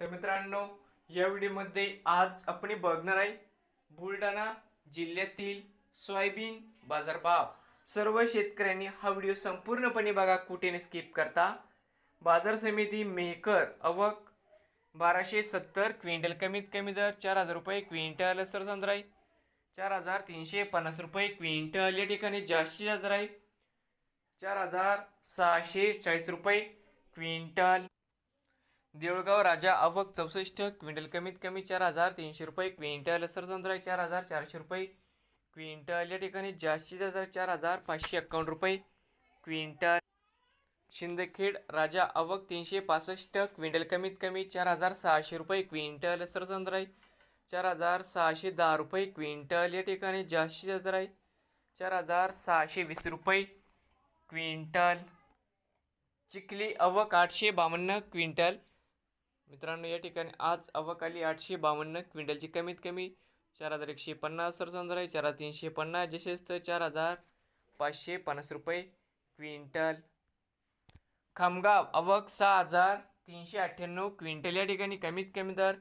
तर मित्रांनो या व्हिडिओमध्ये आज आपण बघणार आहे बुलढाणा जिल्ह्यातील सोयाबीन बाजारभाव. सर्व शेतकऱ्यांनी हा व्हिडिओ संपूर्णपणे बघा कुठे स्किप करता. बाजार समिती मेहकर अवक बाराशे सत्तर क्विंटल कमीत कमी दर चार हजार रुपये क्विंटल सर आहे. चार हजार तीनशे पन्नास रुपये क्विंटल या ठिकाणी जास्तीत जास्त आहे. चार हजार सहाशे चाळीस रुपये क्विंटल देऊळगाव राजा आवक चौसष्ट क्विंटल कमीत कमी चार हजार तीनशे रुपये क्विंटल सरसंद्र चार हजार चारशे रुपये क्विंटल या ठिकाणी जास्तीत जास्त चार हजार पाचशे एक्कावन्न रुपये क्विंटल शिंदखेड राजा आवक तीनशे पासष्ट क्विंटल कमीत कमी चार हजार सहाशे रुपये क्विंटल सरसंद्र आहे चार हजार सहाशे दहा रुपये क्विंटल या ठिकाणी जास्तीत जास्त आहे चार हजार सहाशे वीस रुपये क्विंटल चिखली अवक आठशे बावन्न क्विंटल मित्रांनो या ठिकाणी आज अवकाली आठशे बावन्न क्विंटलची कमीत कमी चार हजार एकशे पन्नास सरसंद्र आहे चार हजार तीनशे पन्नास जसेच तर चार हजार पाचशे पन्नास रुपये क्विंटल. खामगाव अवक सहा हजार तीनशे अठ्ठ्याण्णव क्विंटल या ठिकाणी कमीत कमी दर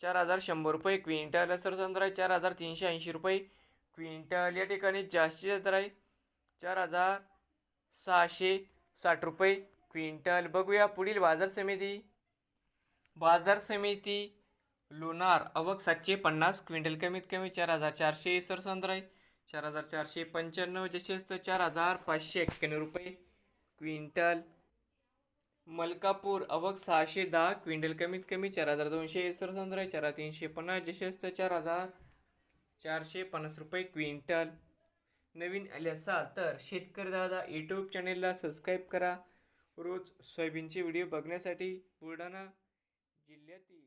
चार हजार शंभर रुपये क्विंटल. सरसंद्र आहे चार हजार तीनशे ऐंशी रुपये क्विंटल या ठिकाणी जास्तीत जास्त दर आहे चार हजार सहाशे साठ रुपये क्विंटल. बघूया पुढील बाजार समिती. बाजार समिती लोणार अवक सातशे पन्नास क्विंटल कमीत कमी चार हजार चारशे एसर आहे चार हजार चारशे पंच्याण्णव जसेच तर चार हजार पाचशे एक्क्याण्णव रुपये. क्विंटल मलकापूर अवक सहाशे दहा क्विंटल कमीत कमी चार हजार दोनशे एसर आहे चार हजार तीनशे पन्नास जसेच तर चार हजार चारशे पन्नास रुपये. क्विंटल नवीन आले असाल तर शेतकरी दादा यूट्यूब चॅनेलला सबस्क्राईब करा. रोज सोयाबीनचे व्हिडिओ बघण्यासाठी बुलढाणा जिल्ह्यातील